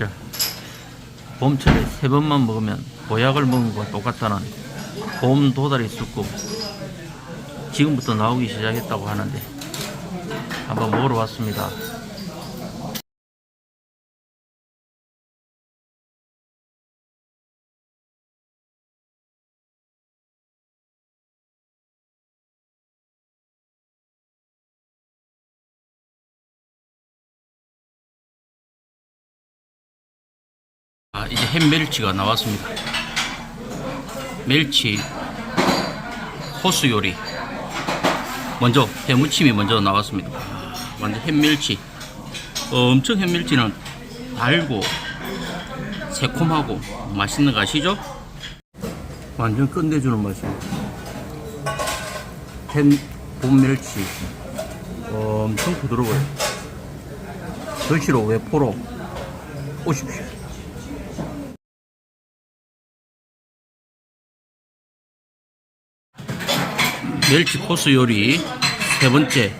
있죠. 봄철에 세 번만 먹으면 보약을 먹는 것과 똑같다는 봄 도다리 쑥국 지금부터 나오기 시작했다고 하는데 한번 먹으러 왔습니다. 아, 이제 햇멜치가 나왔습니다. 멜치 호수 요리. 먼저 해무침이 먼저 나왔습니다. 아, 완전 햇멜치. 어, 엄청 햇멜치는 달고 새콤하고 맛있는 거 아시죠? 완전 끝내주는 맛입니다. 햇 봄멜치 어, 엄청 부드러워요. 드시러 외포로 오십시오. 멸치 코스 요리 세 번째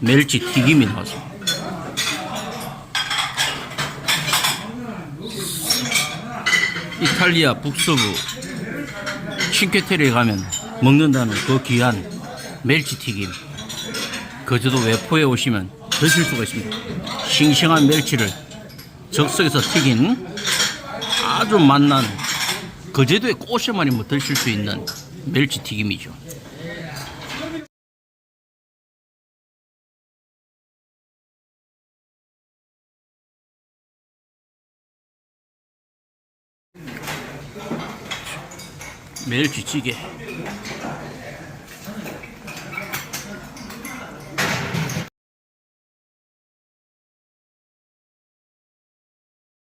멸치 튀김이 나왔습니다. 이탈리아 북서부 싱케테리에 가면 먹는다는 그 귀한 멸치 튀김. 거제도 외포에 오시면 드실 수가 있습니다. 싱싱한 멸치를 적석에서 튀긴 아주 맛난 거제도의 꽃에만이 뭐 드실 수 있는 멸치 튀김이죠. 멸치찌개